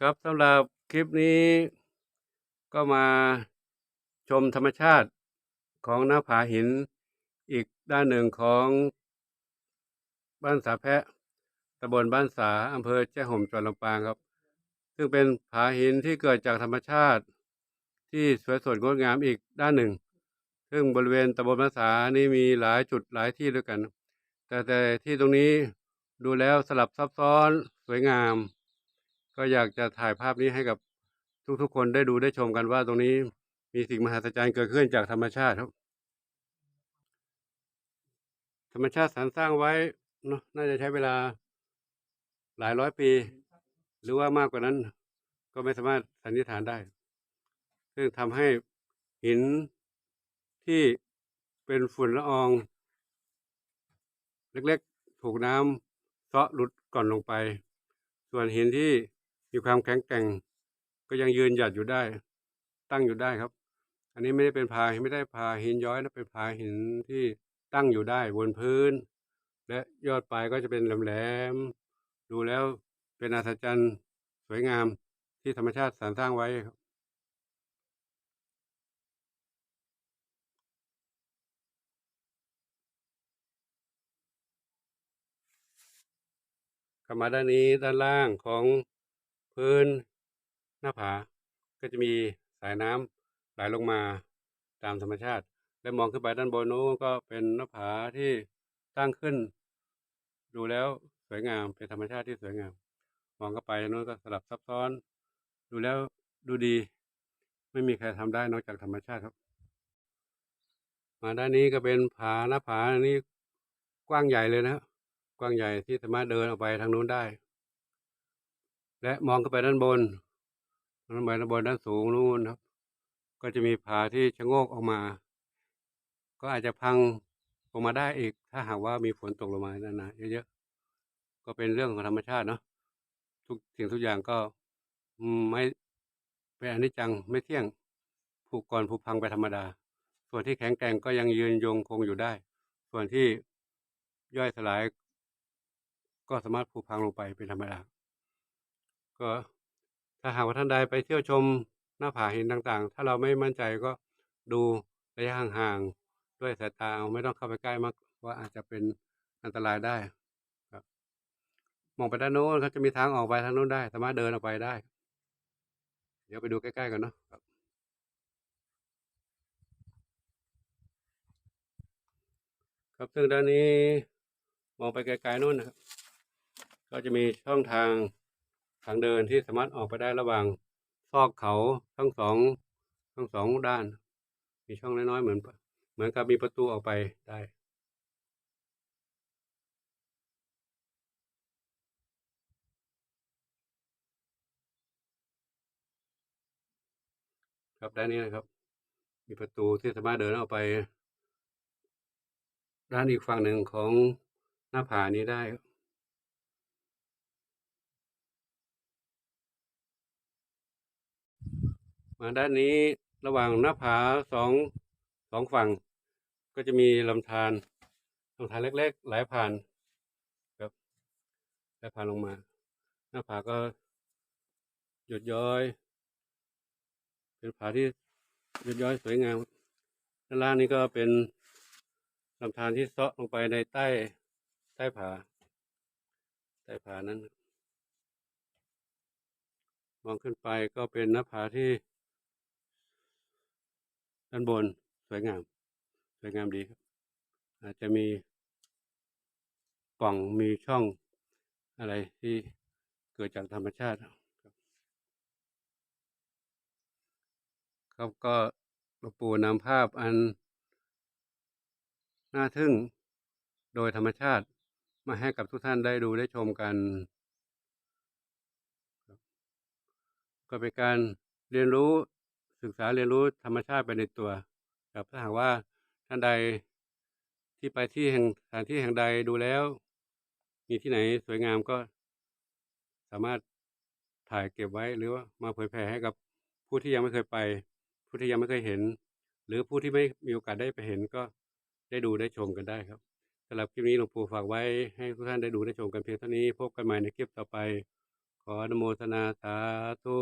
ครับสำหรับคลิปนี้ก็มาชมธรรมชาติของหน้าผาหิน อีกด้านหนึ่งของบ้านสาแพะตำบลบ้านสาอำเภอแจ้ห่มจังหวัดลำปางครับ ซึ่งเป็นผาหินที่เกิดจากธรรมชาติ ที่สวยสดงดงามอีกด้านหนึ่ง ซึ่งบริเวณตำบลบ้านสานี่มีหลายจุดหลายที่ด้วยกัน แต่แต่ที่ตรงนี้ดูแล้วสลับซับซ้อนสวยงาม ก็อยากจะถ่ายภาพนี้ให้กับทุกๆ คนได้ดูได้ชมกันว่าตรงนี้มีสิ่งมหัศจรรย์เกิดขึ้นจากธรรมชาติครับ ธรรมชาติสรรสร้างไว้เนอะน่าจะใช้เวลาหลายร้อยปี หรือว่ามากกว่านั้น ก็ไม่สามารถสันนิษฐานได้ ซึ่งทำให้หินที่เป็นฝุ่นละออง เล็กๆ ถูกน้ำเซาะหลุดก่อนลงไป ส่วนหินที่ มีความแข็งแกร่ง ก็ยังยืนหยัดอยู่ได้ ตั้งอยู่ได้ครับ อันนี้ไม่ได้เป็นพาไม่ได้พาหินย้อยนะเป็นพาหินที่ตั้งอยู่ได้บนพื้น และยอดปลายก็จะเป็นแหลมๆดูแล้วเป็นอัศจรรย์สวยงามที่ธรรมชาติสรรสร้างไว้ครับกลับมาด้านนี้ด้านล่างของ พื้นหน้าผา ก็จะมีสายน้ำไหลลงมาตามธรรมชาติ และมองขึ้นไปด้านบนนู้นก็เป็นหน้าผาที่ตั้งขึ้น ดูแล้วสวยงามเป็นธรรมชาติที่สวยงาม มองเข้าไปนู้นก็สลับซับซ้อน ดูแล้วดูดี ไม่มีใครทำได้นอกจากธรรมชาติครับ มาด้านนี้ก็เป็นผาหน้าผาอันนี้กว้างใหญ่เลยนะครับกว้างใหญ่ที่สามารถเดินออกไปทางนู้นได้ และมองขึ้นไปด้านบนด้านบนด้านบนด้านสูงนู้นครับ ก็จะมีผาที่ชะโงกออกมา ก็อาจจะพังลงมาได้อีก ถ้าหากว่ามีฝนตกลงมาหนาๆเยอะๆก็เป็นเรื่องของธรรมชาติเนาะทุกสิ่งทุกอย่างก็ไม่เป็นอนิจจังไม่เที่ยงผูกก่อนผูกพังไปธรรมดา ส่วนที่แข็งแกร่งก็ยังยืนยงคงอยู่ได้ ส่วนที่ย่อยสลาย ก็สามารถผุพังลงไปเป็นธรรมดา ก็ถ้าหากว่าท่านใดไปเที่ยวชมหน้าผาหินต่างๆ ถ้าเราไม่มั่นใจก็ดูระยะห่างๆด้วยสายตาไม่ต้องเข้าไปใกล้มากว่าอาจจะเป็นอันตรายได้ครับมองไปด้านโน้นเขาจะมีทางออกไปทางโน้นได้ สามารถเดินออกไปได้ เดี๋ยวไปดูใกล้ๆกันเนาะครับครับซึ่งด้านนี้มองไปไกลๆนู่นนะครับ ก็จะมีช่องทาง ทางเดินที่สามารถออกไปได้ระหว่างซอกเขาทั้งสองทั้งสองด้าน มีช่องน้อยๆเหมือน เหมือนกับมีประตูออกไปได้ครับด้านนี้นะครับ มีประตูที่สามารถเดินออกไป ด้านอีกฝั่งหนึ่งของหน้าผานี้ได้ครับ มาด้านนี้ระหว่างหน้าผาสองสองฝั่ง ก็จะมีลำธารลำธารเล็กๆไหลผ่านครับไหลผ่านลงมา หน้าผาก็หยดย้อย เป็นผาที่หยดย้อยสวยงามด้านล่างนี้ก็เป็นลำธารที่เซาะลงไปในใต้ใต้ผา ใต้ผานั้น มองขึ้นไปก็เป็นหน้าผาที่ ด้านบนสวยงาม สวยงามดีครับ อาจจะมีปล่องมีช่องอะไรที่เกิดจากธรรมชาติครับครับก็หลวงปู่นำภาพอัน น่าทึ่งโดยธรรมชาติมาให้กับทุกท่านได้ดูได้ชมกัน ก็เป็นการเรียนรู้ ศึกษาเรียนรู้ธรรมชาติไปในตัวครับถ้าหากว่าท่านใดที่ไปที่แห่งสถานที่แห่งใดดูแล้ว มีที่ไหนสวยงามก็ สามารถถ่ายเก็บไว้หรือว่ามาเผยแผ่ให้กับผู้ที่ยังไม่เคยไป ผู้ที่ยังไม่เคยเห็น หรือผู้ที่ไม่มีโอกาสได้ไปเห็นก็ได้ดูได้ชมกันได้ครับสำหรับคลิปนี้หลวงปู่ฝากไว้ให้ทุกท่านได้ดูได้ชมกันเพียงเท่านี้พบกันใหม่ในคลิปต่อไป ขออนุโมทนาสาธุ